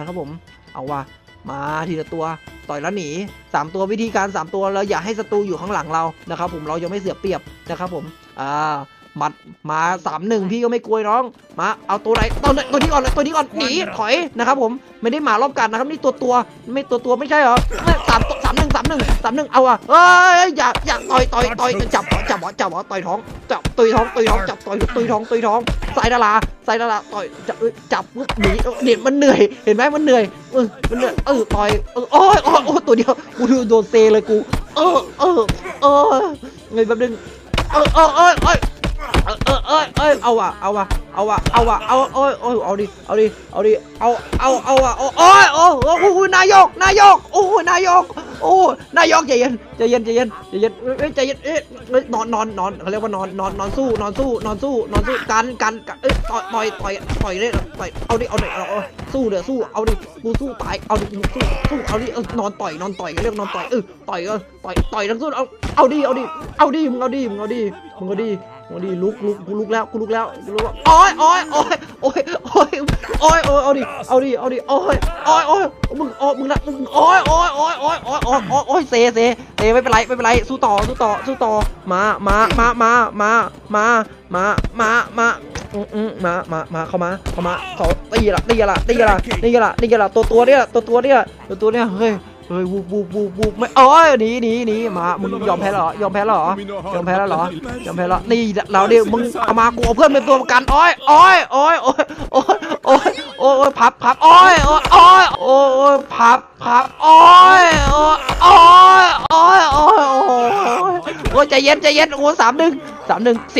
นะครับผม เอาว่ะมาทีละตัวต่อยแล้วหนีสามตัววิธีการสามตัวเราอย่าให้ศัตรูอยู่ข้างหลังเรานะครับผมเรายังไม่เสียเปรียบนะครับผมอ่าหมัดมาสามหนึ่งพี่ก็ไม่กลัวน้องมาเอาตัวไหนตัวไหนตัวนี้ก่อนเลยตัวนี้ก่อนหนีถอยนะครับผมไม่ได้หมารอบกัดนะครับนี่ตัวตัวไม่ตัวตัวไม่ใช่เหรอสามตัว สามหนึ่งสามหนึ่งเอาอะเอ้ยอย่าอย่าต่อยต่อยต่อยจับจับหัอจับหมอต่อยท้องจับตุยท้องตุยท้องจับต่อยตุยท้องตุยท้องใส่ดาราใส่ดาราต่อยจับจับหนีเด็ดมันเหนื่อยเห็นไหมมันเหนื่อยเออมันเหนื่อยเออต่อยเออโอ้ยโอ้ยตัวเดียวกูโดนเซเลยกู เออเออเออเงยแบบนึงเออเออเออเออเออเออเออเอาว่ะเอาว่ะเอาว่ะเอาว่ะเอาเออเออเอาดิเอาดิเอาดิเอาเอาเอาว่ะโอ้ยโอ้โอ้ยนายกนายกโอ้ยนายก โอ้นายกใจเย็นใจเย็นใจเย็นใจเย็นเอ้ยใจเย็นเอ้ยนอนนอนนอนเขาเรียกว่านอนนอนนอนสู้นอนสู้นอนสู้นอนสู้กันกันกันเอ้ยต่อยต่อยต่อยต่อยเลยต่อยเอาดิเอาดิเอาสู้เดี๋ยวสู้เอาดิกูสู้ตายเอาดิสู้สู้เอาดิเอนอนต่อยนอนต่อยเขาเรียกนอนต่อยเออต่อยเออต่อยต่อยทั้งสู้เอาเอาดิเอาดิเอาดิมึงเอาดิมึงเอาดิมึงเอาดิมึงเอาดิลุกลุกกูลุกแล้วกูลุกแล้วกูลุกแล้วอ้ยโอ้ยโอ้ยโอ้ย เอาดิ เอาดิ เอาดิโอ้ยโอ้ยโอ้ยมึงโอ้ยมึงนะมึงโอ้ยโอ้ยโอ้ยโอ้ยโอ้ยโอ้ยโอ้ยโอ้ยเซเซเซไม่เป็นไรไม่เป็นไรสู้ต่อสู้ต่อสู้ต่อมามามามามามามามามาอืมอืมมามามาเข้ามาเข้ามาเขาตีละตีละตีละตีละตีละตัวตัวเนี่ยตัวตัวเนี่ยตัวตัวเนี่ยเฮ้ยเฮ้ยวูบวูบวูบวูบไม่โอ้ยหนีหนีหนีมามึงยอมแพ้เหรอยอมแพ้เหรอยอมแพ้แล้วเหรอยอมแพ้แล้วนี่เราเดี๋ยวมึงเอามากูเอาเพื่อนเป็นตัวประกันโอ้ยโอ้ยโอ้ยโอ้ยโอ้ย โอ้ยพับพับโอ้ยโอ้ยโอ้ยโอ้ยพับพับโอ้ยโอ้ยโอ้ยโอ้ยโอ้ยโอ้ยโอ้ยใจเย็นใจเย็นโอ้สามหนึ่งสามหนึ่งสิบ